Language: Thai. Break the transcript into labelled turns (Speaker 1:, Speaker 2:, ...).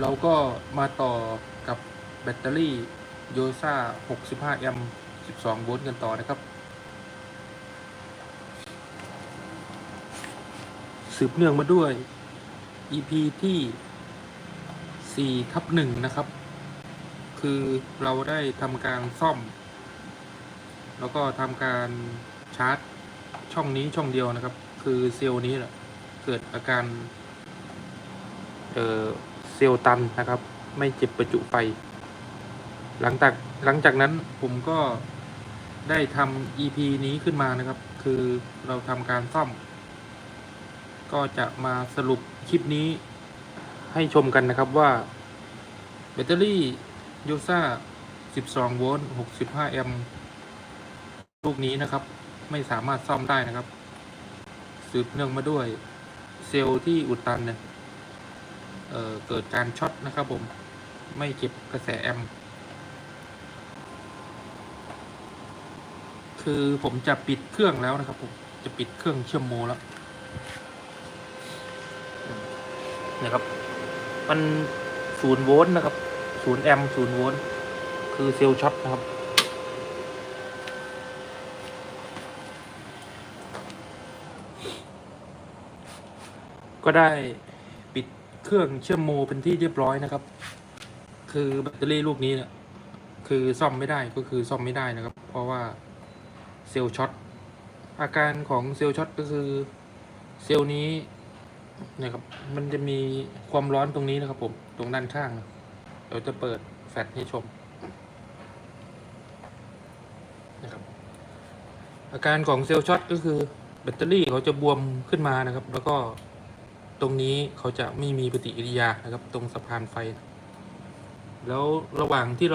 Speaker 1: เราก็มาต่อกับแบตเตอรี่โยซ่า 65 แอมป์ 12 โวลต์กันต่อนะครับ สืบเนื่องมาด้วย EP ที่4ทับ1นะครับ คือเราได้ทำการซ่อม แล้วก็ทำการชาร์จช่องนี้ช่องเดียวนะครับ คือเซลล์นี้แหละเกิดอาการเอ่อ เซลล์ตันนะครับ ไม่เจ็บประจุไฟ หลังจากหลังจากนั้นผมก็ได้ทำ EP นี้ขึ้นมานะครับ คือเราทำการซ่อม ก็จะมาสรุปคลิปนี้ให้ชมกันนะครับว่า แบตเตอรี่โยซ่า12 โวลต์ 65 แอมป์ลูกนี้นะครับ ไม่สามารถซ่อมได้นะครับ สืบเนื่องมาด้วย เซลล์ที่อุดตันเนี่ย เเกิดการช็อตนะครับผมไม่เก็บกระแสแอมคือผมจะปิดเครื่องแล้วนะครับผมจะปิดเครื่องเชื่อมโมแล้วนะครับ มันศูนย์โวลต์นะครับศูนย์แอมศูนย์โวลต์คือเซลล์ช็อตนะครับก็ได้ปิด เครื่องเชื่อมโมเป็นที่เรียบร้อยนะครับ คือแบตเตอรี่ลูกนี้เนี่ยคือซ่อมไม่ได้ก็คือซ่อมไม่ได้นะครับ เพราะว่าเซลล์ช็อตอาการของเซลล์ช็อตก็คือเซลล์นี้นะครับมันจะมีความร้อนตรงนี้นะครับผมตรงด้านข้างเดี๋ยวจะเปิดแฟลชให้ชมนะครับอาการของเซลล์ช็อตก็คือแบตเตอรี่เขาจะบวมขึ้นมานะครับ แล้วก็ ตรงนี้เขาจะไม่มีปฏิกิริยานะครับ ตรงสะพานไฟ แล้วระหว่างที่เรา